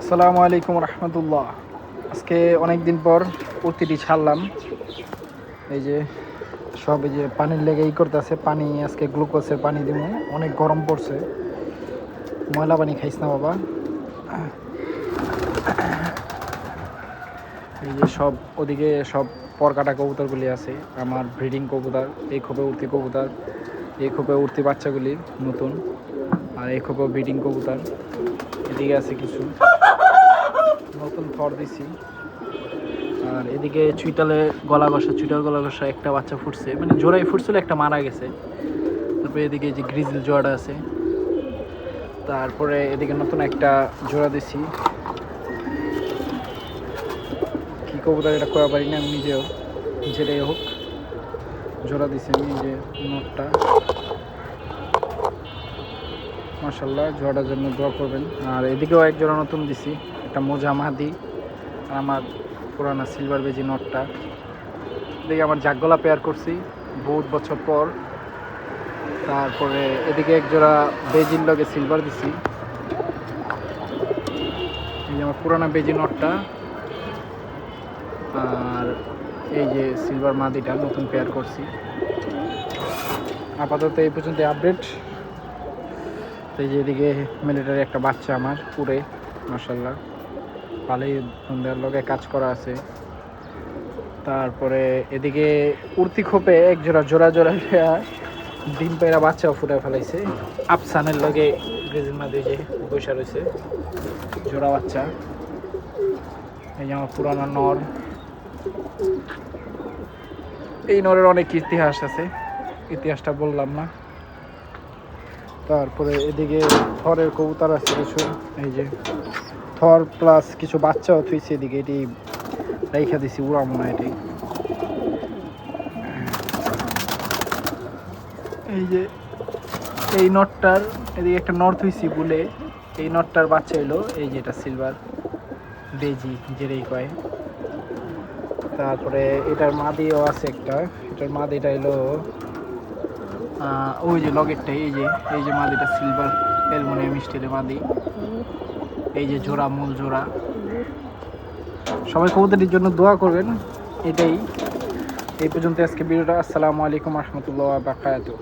আসসালামু আলাইকুম রহমতুল্লাহ। আজকে অনেক দিন পর কুর্তিটি ছাড়লাম। এই যে সব এই যে পানির লেগে ই করতেছে, পানি, আজকে গ্লুকোজের পানি দিব। অনেক গরম পড়ছে। ময়লা পানি খাইস না বাবা। এই যে সব ওদিকে সব পরকাটা কবুতরগুলি আছে। আমার ব্রিডিং কবুতর, এই খোপে উঠতি কবুতর, এই খোপে উঠতি বাচ্চাগুলি নতুন, আর এই খোপে ব্রিডিং কবুতর। এদিকে আছে কিছু। নতুন ফর দিছি। আর এদিকে চুইটালে গলা ঘষা চুইটাল গলা ঘষা একটা বাচ্চা ফুটছে। মানে জোড়াই ফুটছিল, একটা মারা গেছে। তারপরে এদিকে যে গ্রিজল জোড়া আছে। তারপরে এদিকে নতুন একটা জোড়া দিছি। কি কবুতর এটা করা পারি না, আমি নিজেও। যেটাই হোক। জোড়া দিছি আমি যে নটটা। মাসাল্লাহ জোড়াটার জন্য দোয়া করবেন। আর এদিকেও এক জোড়া নতুন দিছি, একটা মোজা মাহাদি, আর আমার পুরানা সিলভার বেজি নটটা। এদিকে আমার জাগগলা পেয়ার করছি, বহুত বছর পর। তারপরে এদিকে এক জোড়া বেজির লগে সিলভার দিছি। এই যে আমার পুরানা বেজি নটটা, আর এই যে সিলভার মাদিটা নতুন পেয়ার করছি। আপাতত এই পর্যন্ত আপডেট তো এই যে মিলিটারি একটা বাচ্চা আমার, পুরে মার্শাল্লাহ ভালোই সন্ধ্যার লগে কাজ করা আছে। তারপরে এদিকে উর্তি খোপে এক জোড়া জোড়া জোড়া ডিম পেরা বাচ্চাও ফুটে ফেলাইছে। আফসানের লগে গ্রেজির মাঝে যে বৈশা রয়েছে জোড়া বাচ্চা। এই যে আমার পুরানো নর। এই নরের অনেক ইতিহাস আছে। ইতিহাসটা বললাম না। তারপরে এদিকে থরের কবুতর আছে কিছু, এই যে থর প্লাস কিছু বাচ্চাও থুইছে এদিকে, এটি রেখা দিছি উড়াম না এটি। এই যে এই নটটার, এদিকে একটা নট হইছি বলে এই নটটার বাচ্চা এলো, এই যে এটা সিলভার বেজি, যেটাই কয়। তারপরে এটার মাদিও আছে একটা, এটার মাদিটা এলো ওই যে লগেরটা এই যে এই যে মাদিটা সিলভার অ্যালমোনিয়াম স্টিলের মাদি। এই যে জোড়া, মূল জোড়া। সবাই কবুতরের জন্য দোয়া করবেন, এটাই। এই পর্যন্ত আজকে ভিডিওটা, আসসালামু আলাইকুম রহমতুল্লাহ বাকায়াতু